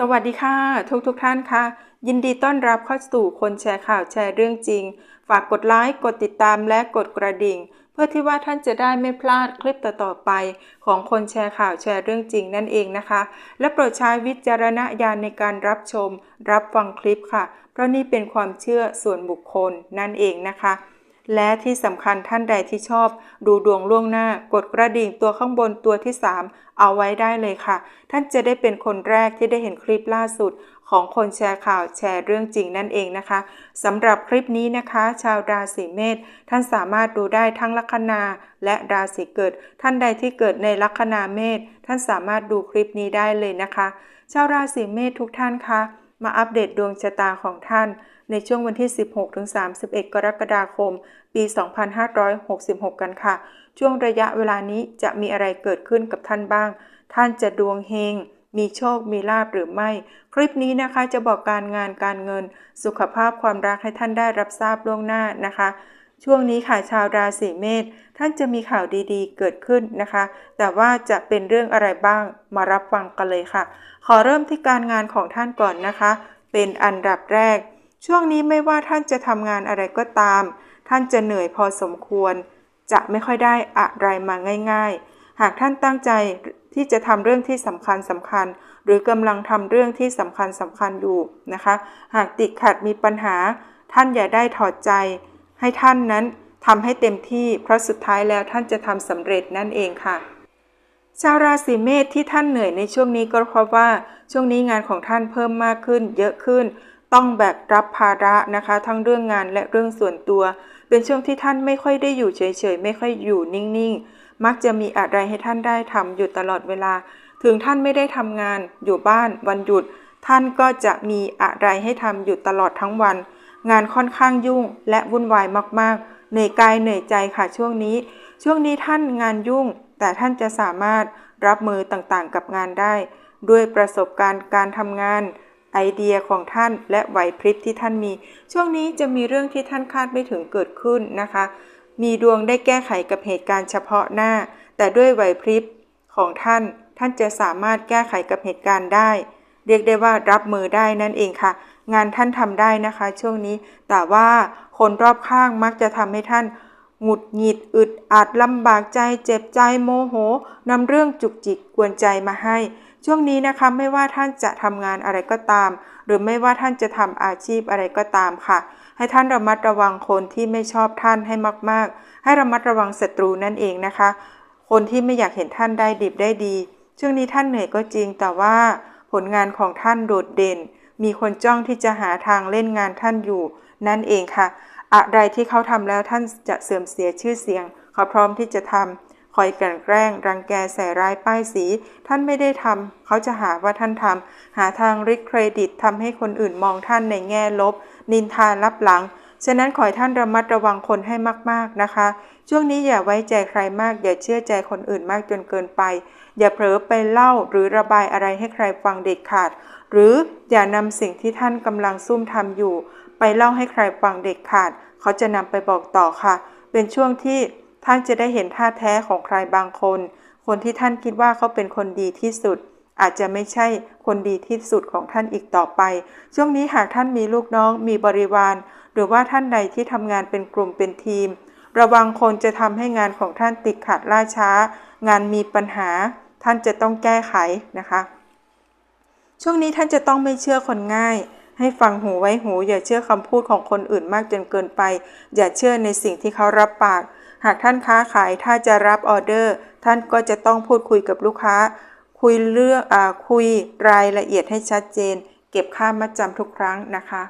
สวัสดีค่ะ ทุกทุกท่านค่ะ ยินดีต้อนรับเข้าสู่คนแชร์ข่าวแชร์เรื่องจริง ฝากกดไลค์กดติดตามและกดกระดิ่ง เพื่อที่ว่าท่านจะได้ไม่พลาดคลิปต่อๆไป ของคนแชร์ข่าวแชร์เรื่องจริงนั่นเองนะคะ และโปรดใช้วิจารณญาณในการรับชม รับฟังคลิปค่ะ เพราะนี่เป็นความเชื่อส่วนบุคคลนั่นเองนะคะ และที่สำคัญท่านใดที่ชอบ ดูดวงล่วงหน้ากดกระดิ่งตัวข้างบนตัวที่ 3 เอาไว้ได้เลยค่ะ ท่านจะได้เป็นคนแรกที่ได้เห็นคลิปล่าสุดของคนแชร์ข่าวแชร์เรื่องจริงนั่นเองนะคะสำหรับคลิปนี้นะคะ ชาวราศีเมษท่านสามารถดูได้ทั้งลัคนาและราศีเกิด ท่านใดที่เกิดในลัคนาเมษท่านสามารถดูคลิปนี้ได้เลยนะคะ ชาวราศีเมษทุกท่านคะมาอัปเดตดวงชะตาของท่าน ในช่วงวันที่ 16-31 กรกฎาคม ปี 2566 กันค่ะ ช่วงระยะเวลานี้จะมีอะไรเกิดขึ้นกับท่านบ้าง ท่านจะดวงเฮง มีโชค มีลาบหรือไม่ คลิปนี้นะคะจะบอกการงานการเงิน สุขภาพความรักให้ท่านได้รับทราบล่วงหน้านะคะ ช่วงนี้ค่ะชาวราศีเมษท่านจะมีข่าวดีๆ เกิดขึ้นนะคะ แต่ว่าจะเป็นเรื่องอะไรบ้างมารับฟังกันเลยค่ะ ขอเริ่มที่การงานของท่านก่อนนะคะ เป็นอันดับแรก ช่วงนี้ไม่ว่าท่านจะทำงานอะไรก็ตาม ท่านจะเหนื่อยพอสมควร จะไม่ค่อยได้อะไรมาง่าย ๆ หากท่านตั้งใจที่จะทำเรื่องที่สำคัญสำคัญ หรือกำลังทำเรื่องที่สำคัญสำคัญอยู่นะคะ หากติดขัดมีปัญหา ท่านอย่าได้ถอดใจ ให้ท่านนั้นทำให้เต็มที่ เพราะสุดท้ายแล้วท่านจะทำสำเร็จนั่นเองค่ะชาวราศีเมษที่ท่านเหนื่อยในช่วงนี้ก็เพราะว่าช่วงนี้งานของท่านเพิ่มมากขึ้น เยอะขึ้น ต้องแบกรับภาระนะคะ ทั้งเรื่องงานและเรื่องส่วนตัว เป็นช่วงที่ท่านไม่ค่อยได้อยู่เฉยๆ ไม่ค่อยอยู่นิ่งๆ มักจะมีอะไรให้ท่านได้ทำอยู่ตลอดเวลา ถึงท่านไม่ได้ทำงานอยู่บ้านวันหยุด ท่านก็จะมีอะไรให้ทำอยู่ตลอดทั้งวัน งานค่อนข้างยุ่งและวุ่นวายมากๆเหนื่อยกายเหนื่อยใจค่ะช่วงนี้ ช่วงนี้ท่านงานยุ่ง แต่ท่านจะสามารถรับมือต่างๆ กับงานได้ ด้วยประสบการณ์การทำงาน ไอเดียของท่านและไหวพริบที่ท่านมี ช่วงนี้จะมีเรื่องที่ท่านคาดไม่ถึงเกิดขึ้นนะคะ มีดวงได้แก้ไขกับเหตุการณ์เฉพาะหน้า แต่ด้วยไหวพริบของท่าน ท่านจะสามารถแก้ไขกับเหตุการณ์ได้ เรียกได้ว่ารับมือได้นั่นเองค่ะ งานท่านทำได้นะคะ ช่วงนี้ แต่ว่าคนรอบข้างมักจะทำให้ท่านหงุดหงิดอึดอัดลำบากใจ เจ็บใจโมโหนำเรื่องจุกจิกกวนใจมาให้ ช่วงนี้นะคะไม่ว่าท่านจะทำงานอะไรก็ตาม หรือไม่ว่าท่านจะทำอาชีพอะไรก็ตามค่ะ ให้ท่านระมัดระวังคนที่ไม่ชอบท่านให้มาก ๆ ให้ระมัดระวังศัตรูนั่นเองนะคะ คนที่ไม่อยากเห็นท่านได้ดิบได้ดี ช่วงนี้ท่านเหนื่อยก็จริงแต่ว่าผลงานของท่านโดดเด่น มีคนจ้องที่จะหาทางเล่นงานท่านอยู่ นั่นเองค่ะ อะไรที่เขาทำแล้วท่านจะเสื่อมเสียชื่อเสียงเขาพร้อมที่จะทำ คอยกลั่นแกล้ง รังแกใส่ร้ายป้ายสี ท่านไม่ได้ทำเขาจะหาว่าท่านทำหาทางริดเครดิตทำให้คนอื่นมองท่านในแง่ลบ นินทาลับหลัง ฉะนั้นขอให้ท่านระมัดระวังคนให้มากๆนะคะ ช่วงนี้อย่าไว้ใจใครมาก อย่าเชื่อใจคนอื่นมากจนเกินไป อย่าเผลอไปเล่าหรือระบายอะไรให้ใครฟังเด็ดขาด หรืออย่านำสิ่งที่ท่านกำลังซุ่มทำอยู่ ไปเล่าให้ใครฟังเด็ดขาด เขาจะนำไปบอกต่อค่ะ เป็นช่วงที่ ท่านจะได้เห็นท่าแท้ของใครบางคน คนที่ท่านคิดว่าเขาเป็นคนดีที่สุด อาจจะไม่ใช่คนดีที่สุดของท่านอีกต่อไป ช่วงนี้หากท่านมีลูกน้องมีบริวาร หรือว่าท่านใดที่ทำงานเป็นกลุ่มเป็นทีม ระวังคนจะทำให้งานของท่านติดขัดล่าช้า งานมีปัญหา ท่านจะต้องแก้ไขนะคะ ช่วงนี้ท่านจะต้องไม่เชื่อคนง่ายให้ฟังหูไว้หู อย่าเชื่อคำพูดของคนอื่นมากจนเกินไป อย่าเชื่อในสิ่งที่เขารับปาก หากท่านค้าขายถ้าจะรับออเดอร์ ท่านก็จะต้องพูดคุยกับลูกค้า คุยเรื่องอ่าคุยรายละเอียดให้ชัดเจน เก็บค่ามัดจำทุกครั้งนะคะ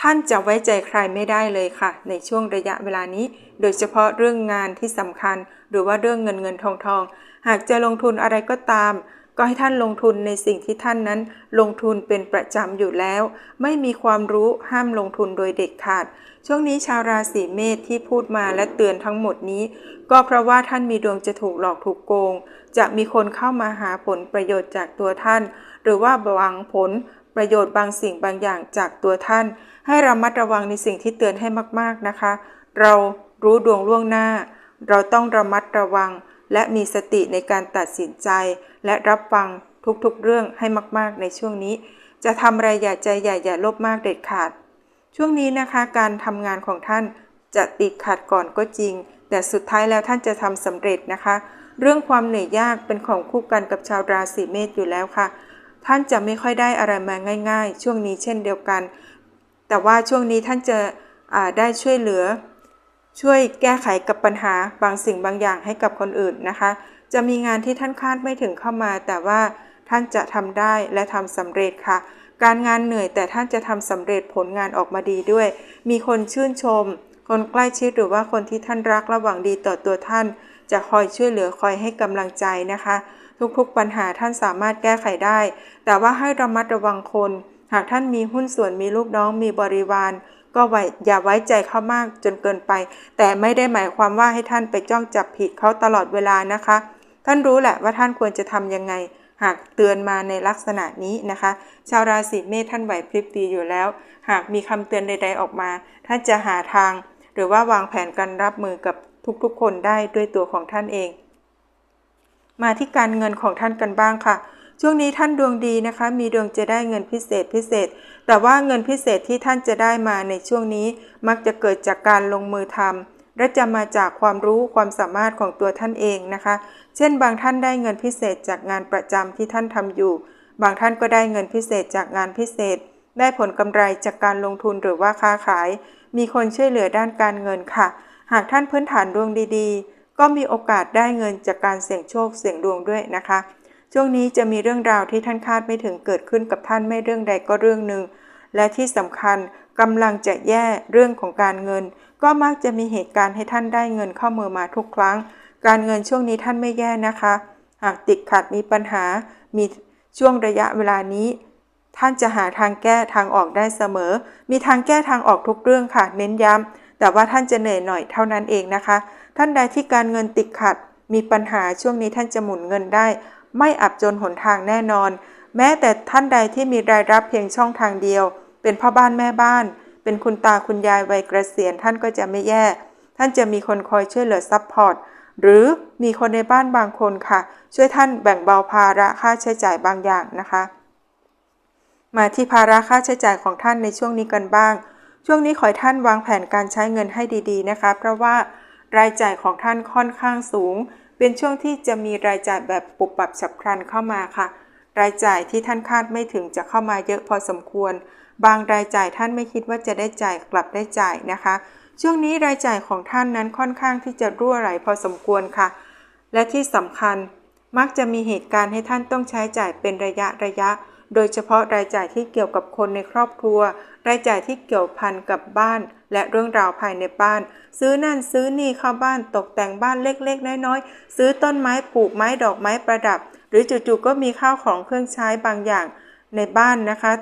ท่านจะไว้ใจใครไม่ได้เลยค่ะ ในช่วงระยะเวลานี้ โดยเฉพาะเรื่องงานที่สำคัญ หรือว่าเรื่องเงินเงินทองทอง หากจะลงทุนอะไรก็ตาม ก็ให้ท่านลงทุนในสิ่งที่ท่านนั้นลงทุนเป็นประจำอยู่แล้ว ไม่มีความรู้ห้ามลงทุนโดยเด็ดขาด ช่วงนี้ชาวราศีเมษที่พูดมาและเตือนทั้งหมดนี้ ก็เพราะว่าท่านมีดวงจะถูกหลอกถูกโกง จะมีคนเข้ามาหาผลประโยชน์จากตัวท่าน หรือว่าหวังผลประโยชน์บางสิ่งบางอย่างจากตัวท่าน ให้ระมัดระวังในสิ่งที่เตือนให้มาก ๆนะคะ เรารู้ดวงล่วงหน้า เราต้องระมัดระวัง และมีสติในการตัดสินใจ และรับฟังทุกๆเรื่องให้มากๆในช่วงนี้ จะทำอะไรอย่าใจใหญ่อย่าลบมากเด็ดขาด ช่วงนี้นะคะการทำงานของท่านจะติดขัดก่อนก็จริง แต่สุดท้ายแล้วท่านจะทำสำเร็จนะคะ เรื่องความเหนื่อยยากเป็นของคู่กันกับชาวราศีเมษอยู่แล้วค่ะ ท่านจะไม่ค่อยได้อะไรมาง่าย ๆ ช่วงนี้เช่นเดียวกัน แต่ว่าช่วงนี้ท่านจะได้ช่วยเหลือ ช่วยแก้ไขกับปัญหาบางสิ่งบางอย่างให้กับคนอื่นนะคะ จะมีงานที่ท่านคาดไม่ถึงเข้ามา แต่ว่าท่านจะทำได้และทำสำเร็จค่ะ การงานเหนื่อยแต่ท่านจะทำสำเร็จผลงานออกมาดีด้วย มีคนชื่นชม คนใกล้ชิดหรือว่าคนที่ท่านรักระหว่างดีต่อตัวท่าน จะคอยช่วยเหลือคอยให้กำลังใจนะคะ ทุกๆปัญหาท่านสามารถแก้ไขได้ แต่ว่าให้ระมัดระวังคน หากท่านมีหุ้นส่วนมีลูกน้องมีบริวาร ก็ไว้อย่าไว้ใจเขามากจนเกินไป แต่ไม่ได้หมายความว่าให้ท่านไปจ้องจับผิดเขาตลอดเวลานะคะ ท่านรู้แหละว่าท่านควรจะทำยังไง หากเตือนมาในลักษณะนี้นะคะ ชาวราศีเมษท่านไหวพริบดีอยู่แล้ว หากมีคำเตือนใด ๆออกมา ท่านจะหาทาง หรือว่าวางแผนการรับมือกับทุกๆ คนได้ด้วยตัวของท่านเอง มาที่การเงินของท่านกันบ้างค่ะ ช่วงนี้ท่านดวงดีนะคะ มีดวงจะได้เงินพิเศษพิเศษ แต่ว่าเงินพิเศษที่ท่านจะได้มาในช่วงนี้มักจะเกิดจากการลงมือทำและจะมาจากความรู้ความสามารถของตัวท่านเองนะคะ เช่น บางท่านได้เงินพิเศษจากงานประจำที่ท่านทำอยู่ บางท่านก็ได้เงินพิเศษจากงานพิเศษ ได้ผลกำไรจากการลงทุนหรือว่าค้าขาย มีคนช่วยเหลือด้านการเงินค่ะ หากท่านพื้นฐานดวงดีๆ ก็มีโอกาสได้เงินจากการเสี่ยงโชคเสี่ยงดวงด้วยนะคะ ช่วงนี้จะมีเรื่องราวที่ท่านคาดไม่ถึงเกิดขึ้นกับท่านไม่เรื่องใดก็เรื่องหนึ่ง และที่สำคัญกำลังจะแย่เรื่องของการเงิน ก็มักจะมีเหตุการณ์ให้ท่านได้เงินเข้ามือมาทุกครั้ง การเงินช่วงนี้ท่านไม่แย่นะคะ หากติดขัดมีปัญหา มีช่วงระยะเวลานี้ ท่านจะหาทางแก้ทางออกได้เสมอ มีทางแก้ทางออกทุกเรื่องค่ะ เน้นย้ำแต่ว่าท่านจะเหนื่อยหน่อยเท่านั้นเองนะคะ ท่านใดที่การเงินติดขัด มีปัญหาช่วงนี้ท่านจะหมุนเงินได้ ไม่อับจนหนทางแน่นอน แม้แต่ท่านใดที่มีรายรับเพียงช่องทางเดียว เป็นพ่อบ้านแม่บ้าน เป็นคุณตาคุณยายวัยเกษียณท่านก็จะไม่แย่ ท่านจะมีคนคอยช่วยเหลือซัพพอร์ตหรือมีคนในบ้านบางคนค่ะ ช่วยท่านแบ่งเบาภาระค่าใช้จ่ายบางอย่างนะคะ มาที่ภาระค่าใช้จ่ายของท่านในช่วงนี้กันบ้าง ช่วงนี้ขอให้ท่านวางแผนการใช้เงินให้ดี ๆนะคะ เพราะว่ารายจ่ายของท่านค่อนข้างสูง เป็นช่วงที่จะมีรายจ่ายแบบปุบปับฉับพลันเข้ามาค่ะ รายจ่ายที่ท่านคาดไม่ถึงจะเข้ามาเยอะพอสมควร บางรายจ่ายท่านไม่คิดว่าจะได้จ่ายกลับได้จ่ายนะคะ ช่วงนี้รายจ่ายของท่านนั้นค่อนข้างที่จะรั่วไหลพอสมควรค่ะ และที่สำคัญมักจะมีเหตุการณ์ให้ท่านต้องใช้จ่ายเป็นระยะระยะ โดยเฉพาะรายจ่ายที่เกี่ยวกับคนในครอบครัว รายจ่ายที่เกี่ยวพันกับบ้าน และเรื่องราวภายในบ้าน ซื้อนั่นซื้อนี่เข้าบ้านตกแต่งบ้านเล็กๆ น้อยๆ ซื้อต้นไม้ปลูกไม้ดอกไม้ประดับ หรือจู่ๆก็มีข้าวของเครื่องใช้บางอย่างในบ้านนะคะ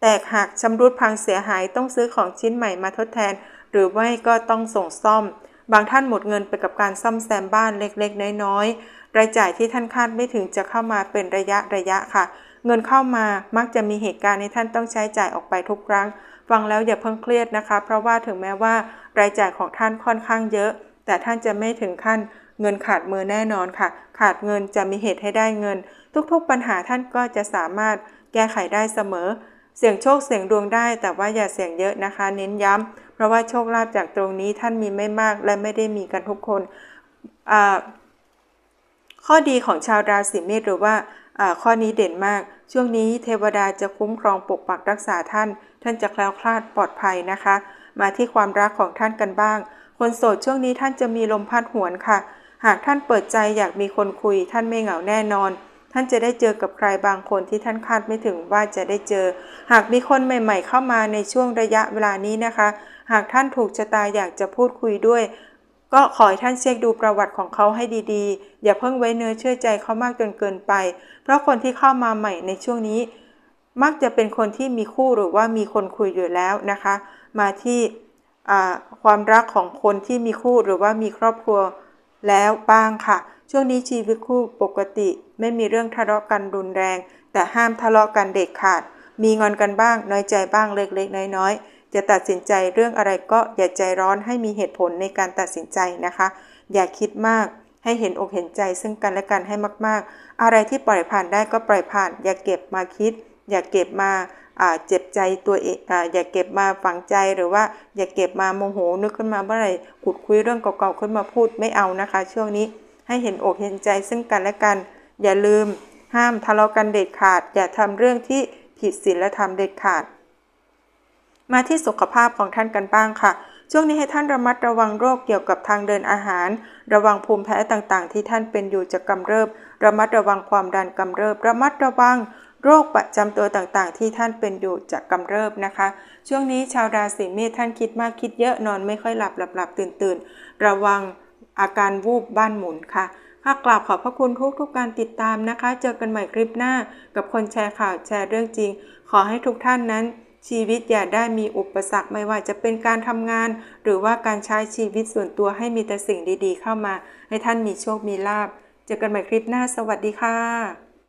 แตกหักชำรุดพังเสียหายต้องซื้อของชิ้นใหม่มาทดแทน หรือไม่ก็ต้องส่งซ่อม บางท่านหมดเงินไปกับการซ่อมแซมบ้านเล็กๆ น้อยๆ รายจ่ายที่ท่านคาดไม่ถึงจะเข้ามาเป็นระยะระยะค่ะ เงินเข้ามามักจะมีเหตุการณ์ที่ท่านต้องใช้จ่ายออกไปทุกครั้ง ฟังแล้วอย่าเพิ่งเครียดนะคะ เพราะว่าถึงแม้ว่ารายจ่ายของท่านค่อนข้างเยอะ แต่ท่านจะไม่ถึงขั้นเงินขาดมือแน่นอนค่ะ ขาดเงินจะมีเหตุให้ได้เงิน ทุกๆปัญหาท่านก็จะสามารถแก้ไขได้เสมอ เสี่ยงโชคเสี่ยงดวงได้ แต่ว่าอย่าเสี่ยงเยอะนะคะ เน้นย้ำราะว่าโชคลาภจากตรงนี้ท่านมีไม่มากและไม่ได้มีกันทุกคน ข้อดีของชาวราศีเมษหรือว่า ข้อนี้เด่นมาก ช่วงนี้เทวดาจะคุ้มครองปกปักรักษาท่าน ท่านจะแคล้วคลาดปลอดภัยนะคะ มาที่ความรักของท่านกันบ้าง คนโสดช่วงนี้ท่านจะมีลมพัดหวนค่ะ หากท่านเปิดใจอยากมีคนคุย ท่านไม่เหงาแน่นอน ท่านจะได้เจอกับใครบางคนที่ท่านคาดไม่ถึงว่าจะได้เจอ หากมีคนใหม่ ๆ เข้ามาในช่วงระยะเวลานี้นะคะ หากท่านถูกชะตาอยากจะพูดคุยด้วย ก็ขอให้ท่านเช็คดูประวัติของเขาให้ดีๆ อย่าเพิ่งไว้เนื้อเชื่อใจเขามากจนเกินไป เพราะคนที่เข้ามาใหม่ในช่วงนี้ มักจะเป็นคนที่มีคู่หรือว่ามีคนคุยอยู่แล้วนะคะ มาที่ความรักของคนที่มีคู่หรือว่ามีครอบครัวแล้วบ้างค่ะ ช่วงนี้ชีวิตคู่ปกติ ไม่มีเรื่องทะเลาะกันรุนแรง แต่ห้ามทะเลาะกันเด็ดขาด มีงอนกันบ้างน้อยใจบ้างเล็กๆ น้อยๆ จะตัดสินใจเรื่องอะไรก็อย่าใจร้อนให้มีเหตุผลในการตัดสินใจนะคะ อย่าคิดมากให้เห็นอกเห็นใจซึ่งกันและกันให้มาก ๆ อะไรที่ปล่อยผ่านได้ก็ปล่อยผ่าน อย่าเก็บมาคิด อย่าเก็บมาเจ็บใจตัวเองอย่าเก็บมาฝังใจหรือว่าอย่าเก็บมาโมโหนึกขึ้นมาเมื่อไหร่ขุดคุยเรื่องเก่าๆขึ้นมาพูดไม่เอานะคะ ช่วงนี้ให้เห็นอกเห็นใจซึ่งกันและกัน อย่าลืม ห้ามทะเลาะกันเด็ดขาด อย่าทำเรื่องที่ผิดศีลธรรมเด็ดขาด มาที่สุขภาพของท่านกันบ้างค่ะ ช่วงนี้ให้ท่านระมัดระวังโรคเกี่ยวกับทางเดินอาหาร ระวังภูมิแพ้ต่างๆ ที่ท่านเป็นอยู่จะกำเริบ ระมัดระวังความดันกำเริบ ระมัดระวังโรคประจำตัวต่างๆ ที่ท่านเป็นอยู่จะกำเริบนะคะ ช่วงนี้ชาวราศีเมษท่านคิดมากคิดเยอะนอนไม่ค่อยหลับหลับหลับตื่นตื่นระวังอาการวูบบ้านหมุนค่ะค่ะกราบขอบพระคุณทุกทุกการติดตามนะคะ เจอกันใหม่คลิปหน้า กับคนแชร์ข่าวแชร์เรื่องจริง ขอให้ทุกท่านนั้น ชีวิตอย่าได้มีอุปสรรคไม่ว่าจะเป็นการทำงาน หรือว่าการใช้ชีวิตส่วนตัวให้มีแต่สิ่งดีๆ เข้ามา ให้ท่านมีโชคมีลาบเจอกันใหม่คลิปหน้าสวัสดีค่ะ